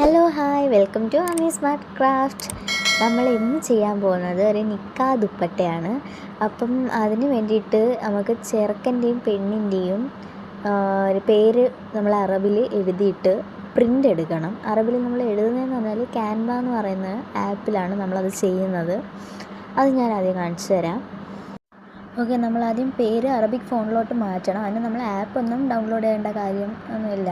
Hello hi welcome to Ami smart craft നമ്മൾ ഇന്ന് ചെയ്യാൻ പോകുന്നത് ഒരു നിക്കാ ദുപ്പട്ടയാണ്. അപ്പം അതിന് വേണ്ടിയിട്ട് നമുക്ക് ചെറുക്കന്റെയും പെണ്ണിന്റെയും ഒരു പേര് നമ്മൾ അറബിൽ എഴുതിയിട്ട് പ്രിന്റ് എടുക്കണം. അറബിൽ നമ്മൾ എഴുതുന്നതെന്ന് പറഞ്ഞാൽ ക്യാൻവ എന്ന് പറയുന്ന ആപ്പിലാണ് നമ്മളത് ചെയ്യുന്നത്. അത് ഞാൻ ആദ്യം കാണിച്ചു തരാം. ഓക്കെ നമ്മൾ ആദ്യം പേര് അറബിക് ഫോണിലോട്ട് മാറ്റണം. അതിന് നമ്മൾ ആപ്പ് ഒന്നും ഡൗൺലോഡ് ചെയ്യേണ്ട കാര്യം ഒന്നുമില്ല.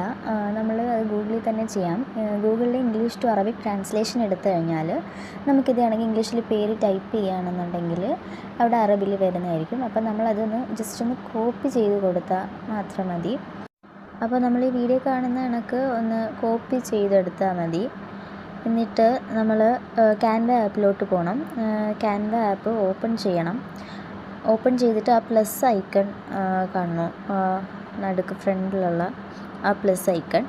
നമ്മൾ അത് ഗൂഗിളിൽ തന്നെ ചെയ്യാം. ഗൂഗിളിൽ ഇംഗ്ലീഷ് ടു അറബിക് ട്രാൻസ്ലേഷൻ എടുത്തു കഴിഞ്ഞാൽ നമുക്കിതാണെങ്കിൽ ഇംഗ്ലീഷിൽ പേര് ടൈപ്പ് ചെയ്യുകയാണെന്നുണ്ടെങ്കിൽ അവിടെ അറബിൽ വരുന്നതായിരിക്കും. അപ്പം നമ്മളതൊന്ന് ജസ്റ്റ് ഒന്ന് കോപ്പി ചെയ്ത് കൊടുത്താൽ മാത്രം മതി. അപ്പോൾ നമ്മൾ ഈ വീഡിയോ കാണുന്ന കണക്ക് ഒന്ന് കോപ്പി ചെയ്തെടുത്താൽ മതി. എന്നിട്ട് നമ്മൾ ക്യാൻവ ആപ്പിലോട്ട് പോകണം ക്യാൻവ ആപ്പ് ഓപ്പൺ ചെയ്യണം. ഓപ്പൺ ചെയ്തിട്ട് ആ പ്ലസ് ഐക്കൺ കാണണം? നടുക്ക് ഫ്രണ്ടിലുള്ള ആ പ്ലസ് ഐക്കൺ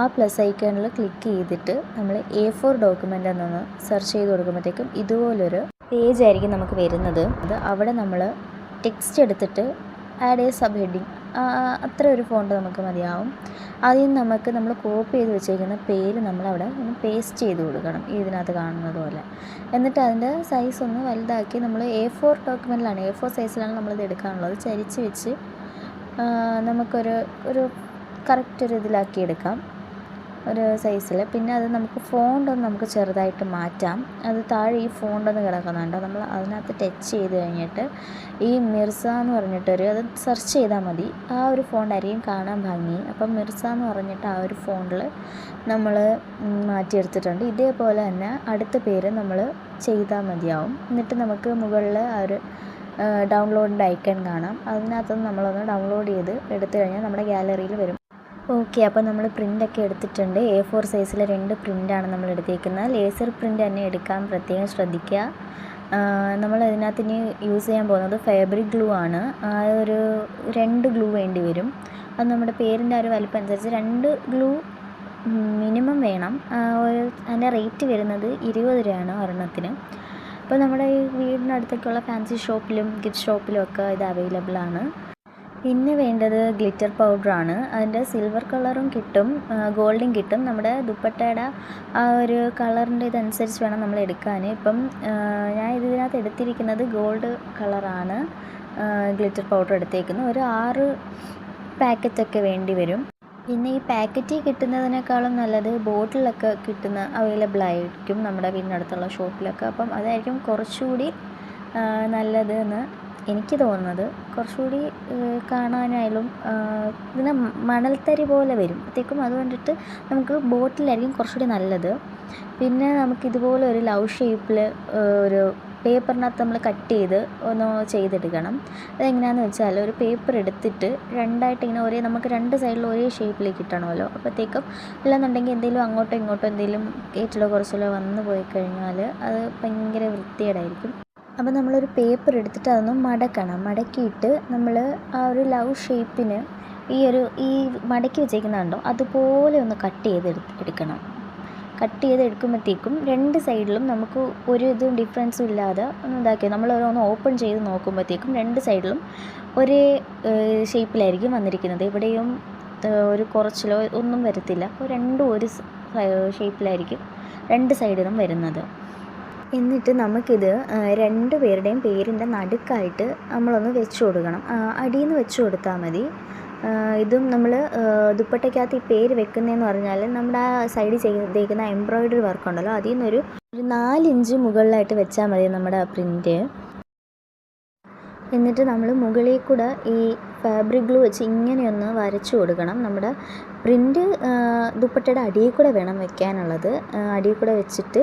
ആ പ്ലസ് ഐക്കണിൽ ക്ലിക്ക് ചെയ്തിട്ട് നമ്മൾ എ ഫോർ ഡോക്യുമെന്റ് എന്നൊന്ന് സെർച്ച് ചെയ്ത് കൊടുക്കുമ്പോഴത്തേക്കും ഇതുപോലൊരു പേജ് ആയിരിക്കും നമുക്ക് വരുന്നത്. അത് അവിടെ നമ്മൾ ടെക്സ്റ്റ് എടുത്തിട്ട് ആഡ് എ സബ് ഹെഡിങ് അത്ര ഒരു ഫോണ്ട് നമുക്ക് മതിയാവും. ആദ്യം നമുക്ക് നമ്മൾ കോപ്പി ചെയ്ത് വെച്ചേക്കുന്ന പേര് നമ്മളവിടെ ഒന്ന് പേസ്റ്റ് ചെയ്ത് കൊടുക്കണം ഇതിനകത്ത് കാണുന്നത് പോലെ. എന്നിട്ട് അതിന്റെ സൈസ് ഒന്ന് വലുതാക്കി നമ്മൾ എ ഫോർ ഡോക്യുമെന്റിലാണ് എ ഫോർ സൈസിലാണ് നമ്മളിത് എടുക്കാനുള്ളത്. ചരിച്ച് വെച്ച് നമുക്കൊരു ഒരു കറക്റ്റ് ഒരു ഇതിലാക്കി എടുക്കാം. ഒരു സൈസിൽ പിന്നെ അത് നമുക്ക് ഫോണ്ടൊന്ന് നമുക്ക് ചെറുതായിട്ട് മാറ്റാം. അത് താഴെ ഈ ഫോണ്ടൊന്ന് കിടക്കുന്നുണ്ട് നമ്മൾ അതിനകത്ത് ടച്ച് ചെയ്ത് കഴിഞ്ഞിട്ട് ഈ മിർസ എന്ന് പറഞ്ഞിട്ടൊരു അത് സെർച്ച് ചെയ്താൽ മതി. ആ ഒരു ഫോണ്ടായിരിക്കും കാണാൻ ഭംഗി. അപ്പം മിർസ എന്ന് പറഞ്ഞിട്ട് ആ ഒരു ഫോണിൽ നമ്മൾ മാറ്റിയെടുത്തിട്ടുണ്ട്. ഇതേപോലെ തന്നെ അടുത്ത പേര് നമ്മൾ ചെയ്താൽ മതിയാവും. എന്നിട്ട് നമുക്ക് മുകളിൽ ആ ഒരു ഡൗൺലോഡിന്റെ ഐക്കൺ കാണാം. അതിനകത്തുനിന്ന് നമ്മളൊന്ന് ഡൗൺലോഡ് ചെയ്ത് എടുത്തു കഴിഞ്ഞാൽ നമ്മുടെ ഗാലറിയിൽ വരും. ഓക്കെ അപ്പോൾ നമ്മൾ പ്രിന്റൊക്കെ എടുത്തിട്ടുണ്ട്. എ ഫോർ സൈസിലെ രണ്ട് പ്രിന്റാണ് നമ്മൾ എടുത്തേക്കുന്നത്. ലേസർ പ്രിന്റ് തന്നെ എടുക്കാൻ പ്രത്യേകം ശ്രദ്ധിക്കുക. നമ്മൾ അതിനകത്ത് ഇനി യൂസ് ചെയ്യാൻ പോകുന്നത് ഫാബ്രിക് ഗ്ലൂ ആണ്. ഒരു രണ്ട് ഗ്ലൂ വേണ്ടി വരും. അത് നമ്മുടെ പേരിന്റെ ആ ഒരു വലിപ്പം അനുസരിച്ച് രണ്ട് ഗ്ലൂ മിനിമം വേണം. ഒരു അതിന്റെ റേറ്റ് വരുന്നത് ഇരുപത് രൂപയാണ് ഒരെണ്ണത്തിന്. അപ്പോൾ നമ്മുടെ ഈ വീടിനടുത്തൊക്കെയുള്ള ഫാൻസി ഷോപ്പിലും ഗിഫ്റ്റ് ഷോപ്പിലും ഒക്കെ ഇത് അവൈലബിൾ ആണ്. പിന്നെ വേണ്ടത് ഗ്ലിറ്റർ പൗഡറാണ്. അതിന്റെ സിൽവർ കളറും കിട്ടും ഗോൾഡും കിട്ടും. നമ്മുടെ ദുപ്പട്ടയുടെ ആ ഒരു കളറിന്റെ ഇതനുസരിച്ച് വേണം നമ്മൾ എടുക്കാൻ. ഇപ്പം ഞാൻ ഇതിനകത്ത് എടുത്തിരിക്കുന്നത് ഗോൾഡ് കളറാണ് ഗ്ലിറ്റർ പൗഡർ എടുത്തേക്കുന്നത്. ഒരു ആറ് പാക്കറ്റൊക്കെ വേണ്ടി വരും. പിന്നെ ഈ പാക്കറ്റിൽ കിട്ടുന്നതിനേക്കാളും നല്ലത് ബോട്ടിലൊക്കെ കിട്ടുന്ന അവൈലബിൾ ആയിരിക്കും നമ്മുടെ വീടിനടുത്തുള്ള ഷോപ്പിലൊക്കെ. അപ്പം അതായിരിക്കും കുറച്ചുകൂടി നല്ലത് എന്ന് എനിക്ക് തോന്നുന്നത്. കുറച്ചുകൂടി കാണാനായാലും ഇങ്ങനെ മണൽത്തരി പോലെ വരും. അപ്പോഴത്തേക്കും അത് കണ്ടിട്ട് നമുക്ക് ബോട്ടിലായിരിക്കും കുറച്ചുകൂടി നല്ലത്. പിന്നെ നമുക്ക് ഇതുപോലെ ഒരു ലവ് ഷേപ്പിൽ ഒരു പേപ്പറിനകത്ത് നമ്മൾ കട്ട് ചെയ്ത് ഒന്ന് ചെയ്തെടുക്കണം. അതെങ്ങനെയാണെന്ന് വെച്ചാൽ ഒരു പേപ്പർ എടുത്തിട്ട് രണ്ടായിട്ട് ഇങ്ങനെ ഒരേ നമുക്ക് രണ്ട് സൈഡിൽ ഒരേ ഷേപ്പിലേക്ക് കിട്ടണമല്ലോ അപ്പോഴത്തേക്കും അല്ലാന്നുണ്ടെങ്കിൽ എന്തെങ്കിലും അങ്ങോട്ടോ ഇങ്ങോട്ടോ എന്തെങ്കിലും കേറ്റിലോ കുറച്ചിലോ വന്നു പോയി കഴിഞ്ഞാൽ അത് ഭയങ്കര വൃത്തികേടായിരിക്കും. അപ്പോൾ നമ്മളൊരു പേപ്പർ എടുത്തിട്ട് അതൊന്ന് മടക്കണം. മടക്കിയിട്ട് നമ്മൾ ആ ഒരു ലവ് ഷേപ്പിന് ഈ ഒരു ഈ മടക്കി വെച്ചേക്കുന്നുണ്ടോ അതുപോലെ ഒന്ന് കട്ട് ചെയ്ത് എടുക്കണം. കട്ട് ചെയ്ത് എടുക്കുമ്പോഴത്തേക്കും രണ്ട് സൈഡിലും നമുക്ക് ഒരു ഇതും ഡിഫറൻസും ഇല്ലാതെ ഒന്ന് ഇതാക്കി നമ്മൾ ഒന്ന് ഓപ്പൺ ചെയ്ത് നോക്കുമ്പോഴത്തേക്കും രണ്ട് സൈഡിലും ഒരേ ഷേപ്പിലായിരിക്കും വന്നിരിക്കുന്നത്. ഇവിടെയും ഒരു കുറച്ചിലോ ഒന്നും വരത്തില്ല. അപ്പോൾ രണ്ടും ഒരു ഷേപ്പിലായിരിക്കും രണ്ട് സൈഡിലും വരുന്നത്. എന്നിട്ട് നമുക്കിത് രണ്ട് പേരുടെയും പേരിന്റെ നടുക്കായിട്ട് നമ്മളൊന്ന് വെച്ച് കൊടുക്കണം. അടിയിൽ നിന്ന് വെച്ച് കൊടുത്താൽ മതി. ഇതും നമ്മൾ ദുപ്പട്ടയ്ക്കകത്ത് ഈ പേര് വെക്കുന്നതെന്ന് പറഞ്ഞാൽ നമ്മുടെ ആ സൈഡിൽ ചെയ്തേക്കുന്ന എംബ്രോയിഡറി വർക്കുണ്ടല്ലോ. അതിൽ നിന്നൊരു ഒരു നാലിഞ്ച് മുകളിലായിട്ട് വെച്ചാൽ മതി നമ്മുടെ പ്രിന്റ് എന്നിട്ട് നമ്മൾ മുകളിൽ കൂടെ ഈ ഫാബ്രിക് ഗ്ലൂ വെച്ച് ഇങ്ങനെയൊന്ന് വരച്ചു കൊടുക്കണം. നമ്മുടെ പ്രിന്റ് ദുപ്പട്ടയുടെ അടിയിൽ കൂടെ വേണം വെക്കാനുള്ളത്. അടിയിൽ കൂടെ വെച്ചിട്ട്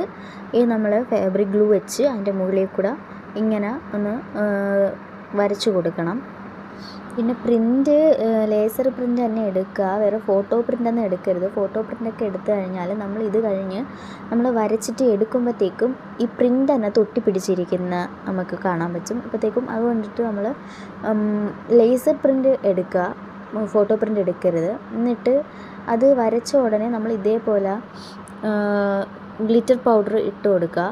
ഈ നമ്മൾ ഫാബ്രിക് ഗ്ലൂ വെച്ച് അതിന്റെ മുകളിൽ കൂടെ ഇങ്ങനെ ഒന്ന് വരച്ചു കൊടുക്കണം. പിന്നെ പ്രിന്റ് ലേസർ പ്രിന്റ് തന്നെ എടുക്കുക. വേറെ ഫോട്ടോ പ്രിന്റ് ഒന്നും എടുക്കരുത്. ഫോട്ടോ പ്രിന്റൊക്കെ എടുത്തു കഴിഞ്ഞാൽ നമ്മൾ ഇത് കഴിഞ്ഞ് നമ്മൾ വരച്ചിട്ട് എടുക്കുമ്പോഴത്തേക്കും ഈ പ്രിന്റ് തൊട്ടി പിടിച്ചിരിക്കുന്ന നമുക്ക് കാണാൻ പറ്റും. അപ്പോഴത്തേക്കും അത് കൊണ്ടിട്ട് നമ്മൾ ലേസർ പ്രിന്റ് എടുക്കുക. ഫോട്ടോ പ്രിന്റ് എടുക്കരുത്. എന്നിട്ട് അത് വരച്ച ഉടനെ നമ്മൾ ഇതേപോലെ ഗ്ലിറ്റർ പൗഡർ ഇട്ട് കൊടുക്കുക.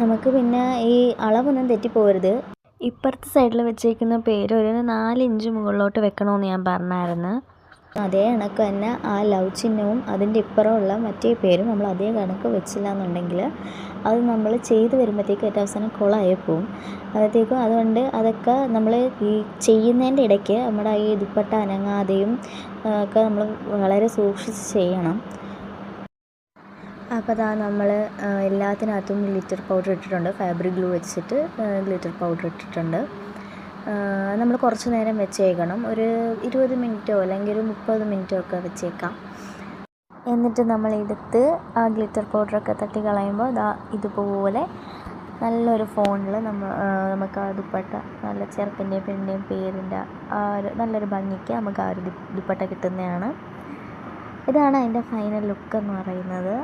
നമുക്ക് പിന്നെ ഈ അളവൊന്നും തെറ്റിപ്പോകരുത് ഇപ്പുറത്തെ സൈഡിൽ വെച്ചേക്കുന്ന പേര് ഒരു നാലിഞ്ച് മുകളിലോട്ട് വെക്കണമെന്ന് ഞാൻ പറഞ്ഞായിരുന്നു. അതേ കണക്ക് തന്നെ ആ ലവ് ചിഹ്നവും അതിന്റെ ഇപ്പുറമുള്ള മറ്റേ പേരും നമ്മൾ അതേ കണക്ക് വെച്ചില്ല എന്നുണ്ടെങ്കിൽ അത് നമ്മൾ ചെയ്ത് വരുമ്പോഴത്തേക്കും ഏറ്റവും അവസാനം കുളമായി പോവും. അപ്പോഴത്തേക്കും അതുകൊണ്ട് അതൊക്കെ നമ്മൾ ഈ ചെയ്യുന്നതിന്റെ ഇടയ്ക്ക് നമ്മുടെ ഈ ദുപ്പട്ട അനങ്ങാതെയും ഒക്കെ നമ്മൾ വളരെ സൂക്ഷിച്ച് ചെയ്യണം. അപ്പോൾ അതാ നമ്മൾ എല്ലാത്തിനകത്തും ഗ്ലിറ്റർ പൗഡർ ഇട്ടിട്ടുണ്ട്. ഫാബ്രിക് ഗ്ലൂ വെച്ചിട്ട് ഗ്ലിറ്റർ പൗഡർ ഇട്ടിട്ടുണ്ട്. നമ്മൾ കുറച്ച് നേരം വെച്ചേക്കണം. ഒരു ഇരുപത് മിനിറ്റോ അല്ലെങ്കിൽ ഒരു മുപ്പത് മിനിറ്റോ ഒക്കെ വെച്ചേക്കാം. എന്നിട്ട് നമ്മൾ എടുത്ത് ആ ഗ്ലിറ്റർ പൗഡറൊക്കെ തട്ടി കളയുമ്പോൾ ദാ ഇതുപോലെ നല്ലൊരു ഫോണിൽ നമ്മൾ നമുക്ക് ആ ദുപ്പട്ട നല്ല ചെറുപ്പിന്റെയും പെണ്ണിന്റെയും പേരിന്റെ ആ ഒരു നല്ലൊരു ഭംഗിക്ക് നമുക്ക് ആ ഒരു ദുപ്പട്ട കിട്ടുന്നതാണ്. ഇതാണ് അതിന്റെ ഫൈനൽ ലുക്ക് എന്ന് പറയുന്നത്.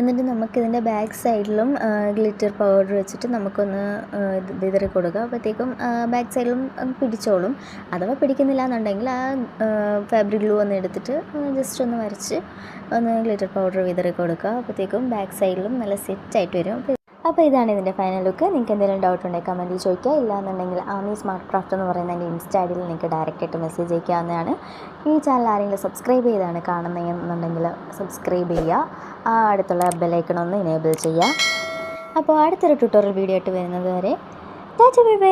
എന്നിട്ട് നമുക്കിതിന്റെ ബാക്ക് സൈഡിലും ഗ്ലിറ്റർ പൗഡർ വെച്ചിട്ട് നമുക്കൊന്ന് വിതറി കൊടുക്കുക. അപ്പോഴത്തേക്കും ബാക്ക് സൈഡിലും പിടിച്ചോളും. അഥവാ പിടിക്കുന്നില്ല എന്നുണ്ടെങ്കിൽ ആ ഫാബ്രിക് ഗ്ലൂ ഒന്ന് എടുത്തിട്ട് ജസ്റ്റ് ഒന്ന് വരച്ച് ഒന്ന് ഗ്ലിറ്റർ പൗഡർ വിതറി കൊടുക്കുക. അപ്പോഴത്തേക്കും ബാക്ക് സൈഡിലും നല്ല സെറ്റായിട്ട് വരും. അപ്പോൾ ഇതാണ് ഇതിന്റെ ഫൈനൽ ലുക്ക് നിങ്ങൾക്ക് എന്തെങ്കിലും ഡൗട്ട് ഉണ്ടെങ്കിൽ കമന്റിൽ ചോദിക്കുക. ഇല്ലാന്നുണ്ടെങ്കിൽ ആമി സ്മാർട്ട് ക്രാഫ്റ്റ് എന്ന് പറയുന്ന എന്റെ ഇൻസ്റ്റ ഐ നിങ്ങൾക്ക് നിങ്ങൾക്ക് ഡയറക്റ്റായിട്ട് മെസ്സേജ് അയക്കാവുന്നതാണ്. ഈ ചാനൽ ആരെങ്കിലും സബ്സ്ക്രൈബ് ചെയ്താണ് കാണുന്നതെന്നുണ്ടെങ്കിൽ സബ്സ്ക്രൈബ് ചെയ്യുക. ആ അടുത്തുള്ള ബെലൈക്കൺ ഒന്ന് എനേബിൾ ചെയ്യുക. അപ്പോൾ അടുത്തൊരു ട്യൂട്ടോറിയൽ വീഡിയോ ആയിട്ട് വരുന്നത് വരെ ബൈ